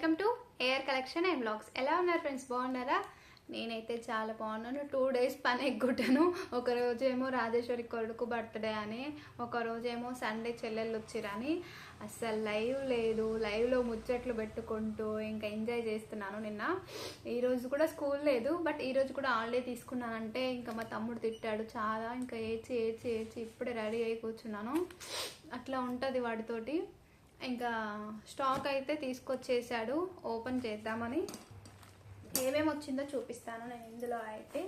Welcome to air collection and blogs. ఎలా ఉన్నారు friends? బాగున్నారా? నేనైతే చాలా బాగున్నాను. టూ డేస్ పని ఎగ్గొట్టాను. ఒక రోజేమో రాజేశ్వరి కొడుకు బర్త్డే అని ఒక రోజేమో సండే చెల్లెళ్ళు వచ్చిరని. అస్సలు లైవ్ లేదు. లైవ్లో ముచ్చట్లు పెట్టుకుంటూ ఇంకా ఎంజాయ్ చేస్తున్నాను నిన్న. ఈరోజు కూడా స్కూల్ లేదు. బట్ ఈరోజు కూడా హాలిడే తీసుకున్నానంటే ఇంకా మా తమ్ముడు తిట్టాడు. చాలా ఇంకా ఏచి ఏచి ఏచి ఇప్పుడే రెడీ అయి కూర్చున్నాను. అట్లా ఉంటుంది వాడితోటి. ఇంకా స్టాక్ అయితే తీసుకొచ్చేసాడు. ఓపెన్ చేద్దామని. ఏమేమి వచ్చిందో చూపిస్తాను నేను ఇందులో అయితే.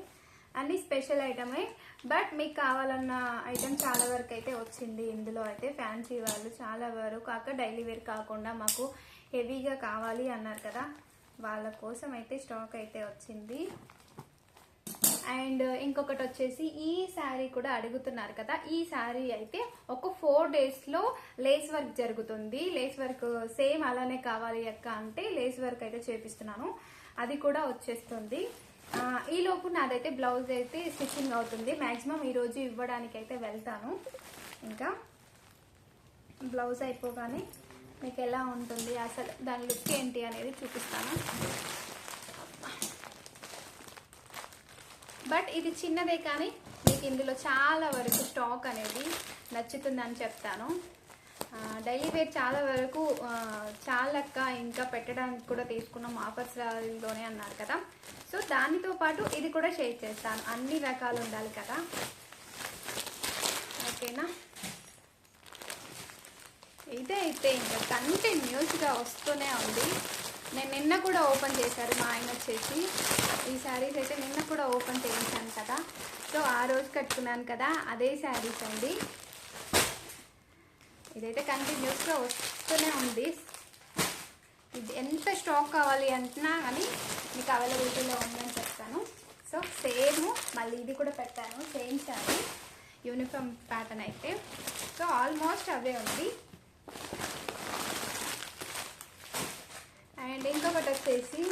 అన్ని స్పెషల్ ఐటమే బట్ మీకు కావాలన్న ఐటమ్ చాలా వరకు అయితే వచ్చింది ఇందులో అయితే. ఫ్యాన్సీ వాళ్ళు చాలా వరకు కాక డైలీ వేర్ కాకుండా మాకు హెవీగా కావాలి అన్నారు కదా. వాళ్ళ కోసం అయితే స్టాక్ అయితే వచ్చింది. అండ్ uh, ఇంకొకటి వచ్చేసి ఈ శారీ కూడా అడుగుతున్నారు కదా ఈ శారీ అయితే ఒక ఫోర్ డేస్లో లేస్ వర్క్ జరుగుతుంది. లేస్ వర్క్ సేమ్ అలానే కావాలి అక్క అంటే లేస్ వర్క్ అయితే చేపిస్తున్నాను. అది కూడా వచ్చేస్తుంది. ఈ లోపు నాదైతే బ్లౌజ్ అయితే స్టిచ్చింగ్ అవుతుంది. మాక్సిమం ఈరోజు ఇవ్వడానికి అయితే వెళ్తాను. ఇంకా బ్లౌజ్ అయిపోగానే మీకు ఎలా ఉంటుంది అసలు దాని లుక్ ఏంటి అనేది చూపిస్తాను. బట్ ఇది చిన్నదే కానీ మీకు ఇందులో చాలా వరకు స్టాక్ అనేది నచ్చుతుందని చెప్తాను. డైలీ వేర్ చాలా వరకు చాలక్క ఇంకా పెట్టడానికి కూడా తీసుకున్నాం ఆఫర్స్లోనే అన్నారు కదా. సో దానితో పాటు ఇది కూడా షేర్ చేస్తాను. అన్ని రకాలు ఉండాలి కదా. ఓకేనా? ఇదే అయితే ఇంకా కంటిన్యూస్గా వస్తూనే ఉంది. నేను నిన్న కూడా ఓపెన్ చేశారు మా ఆయన వచ్చేసి. ఈ శారీస్ అయితే నిన్న కూడా ఓపెన్ చేయించాను కదా. సో ఆ రోజు కట్టుకున్నాను కదా అదే శారీస్ అండి. ఇదైతే కంటిన్యూస్గా వస్తూనే ఉంది. ఇది ఎంత స్టాక్ కావాలి అంటున్నా కానీ మీకు అవైలబిలిటీలో ఉందని చెప్తాను. సో సేమ్ మళ్ళీ ఇది కూడా పెట్టాను సేమ్ శారీ యూనిఫామ్ ప్యాటర్న్ అయితే. సో ఆల్మోస్ట్ అవే ఉంది. అండ్ ఇంకొకటి వచ్చేసి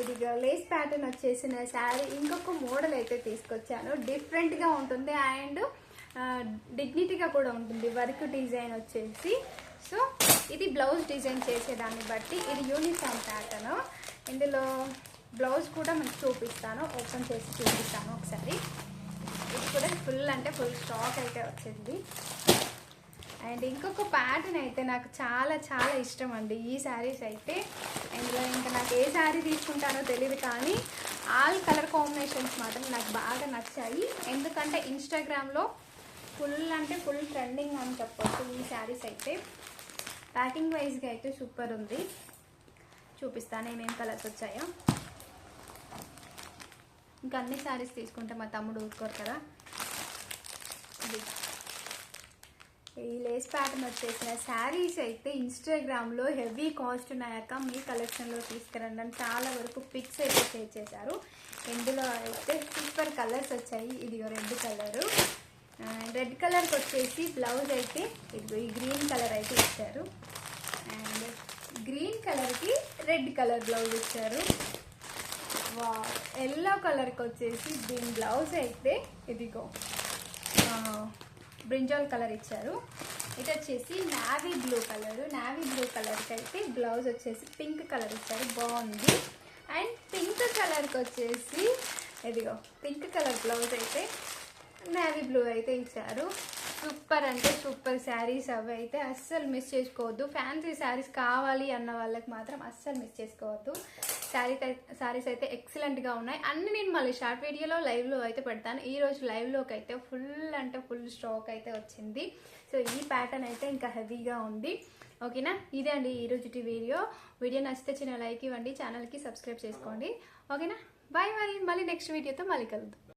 ఇది లేస్ ప్యాటర్న్ వచ్చేసిన శారీ. ఇంకొక మోడల్ అయితే తీసుకొచ్చాను. డిఫరెంట్గా ఉంటుంది. అండ్ డిగ్నిటీగా కూడా ఉంటుంది. వర్క్ డిజైన్ వచ్చేసి. సో ఇది బ్లౌజ్ డిజైన్ చేసేదాన్ని బట్టి ఇది యూనిఫామ్ ప్యాటర్న్ ఇందులో బ్లౌజ్ కూడా మీకు చూపిస్తాను. ఓపెన్ చేసి చూపిస్తాను ఒకసారి. ఇది కూడా ఫుల్ అంటే ఫుల్ స్టాక్ అయితే వచ్చింది. అండ్ ఇంకొక ప్యాటర్న్ అయితే నాకు చాలా చాలా ఇష్టం అండి. ఈ శారీస్ అయితే ఇందులో ఇంకా నాకు ఏ శారీ తీసుకుంటానో తెలియదు కానీ ఆల్ కలర్ కాంబినేషన్స్ మాత్రం నాకు బాగా నచ్చాయి. ఎందుకంటే ఇన్స్టాగ్రామ్లో ఫుల్ అంటే ఫుల్ ట్రెండింగ్ అని చెప్పొచ్చు ఈ శారీస్ అయితే. ప్యాకింగ్ వైజ్గా అయితే సూపర్ ఉంది. చూపిస్తాను ఏమేం కలర్స్ వచ్చాయో. ఇంకా అన్ని శారీస్ తీసుకుంటే మా తమ్ముడు ఊరుకోరు కదా. ఇది. ఈ లేస్ ప్యాటర్న్ వచ్చేసిన శారీస్ అయితే ఇన్స్టాగ్రామ్లో హెవీ కాస్ట్ ఉన్నాయాక మీ కలెక్షన్లో తీసుకురండి అని చాలా వరకు పిక్స్ అయితే షేర్ చేశారు. ఇందులో అయితే సూపర్ కలర్స్ వచ్చాయి. ఇది రెడ్ కలరు రెడ్ కలర్కి వచ్చేసి బ్లౌజ్ అయితే ఇది ఈ గ్రీన్ కలర్ అయితే ఇచ్చారు. అండ్ గ్రీన్ కలర్కి రెడ్ కలర్ బ్లౌజ్ ఇచ్చారు. వా ఎల్లో కలర్కి వచ్చేసి దీని బ్లౌజ్ అయితే ఇదిగో బ్రింజాల్ కలర్ ఇచ్చారు. ఇది వచ్చేసి navy blue colour. Navy blue కలర్కి అయితే బ్లౌజ్ వచ్చేసి పింక్ కలర్ ఇచ్చారు. బాగుంది. అండ్ పింక్ కలర్కి వచ్చేసి ఇదిగో పింక్ కలర్ బ్లౌజ్ అయితే నావీ బ్లూ అయితే ఇచ్చారు. సూపర్ అంటే సూపర్ శారీస్ అవి అయితే అస్సలు మిస్ చేసుకోవద్దు. ఫ్యాన్సీ శారీస్ కావాలి అన్న వాళ్ళకి మాత్రం అస్సలు మిస్ చేసుకోవద్దు. శారీ శారీస్ అయితే ఎక్సలెంట్గా ఉన్నాయి. అన్ని నేను మళ్ళీ షార్ట్ వీడియోలో లైవ్లో అయితే పెడతాను. ఈ రోజు లైవ్లోకి అయితే ఫుల్ అంటే ఫుల్ స్టాక్ అయితే వచ్చింది. సో ఈ ప్యాటర్న్ అయితే ఇంకా హెవీగా ఉంది. ఓకేనా ఇదే అండి ఈ రోజు వీడియో వీడియో నచ్చితే చిన్న లైక్ ఇవ్వండి. ఛానల్కి సబ్స్క్రైబ్ చేసుకోండి. ఓకేనా బాయ్ బాయ్ మళ్ళీ నెక్స్ట్ వీడియోతో మళ్ళీ కలుద్దాం.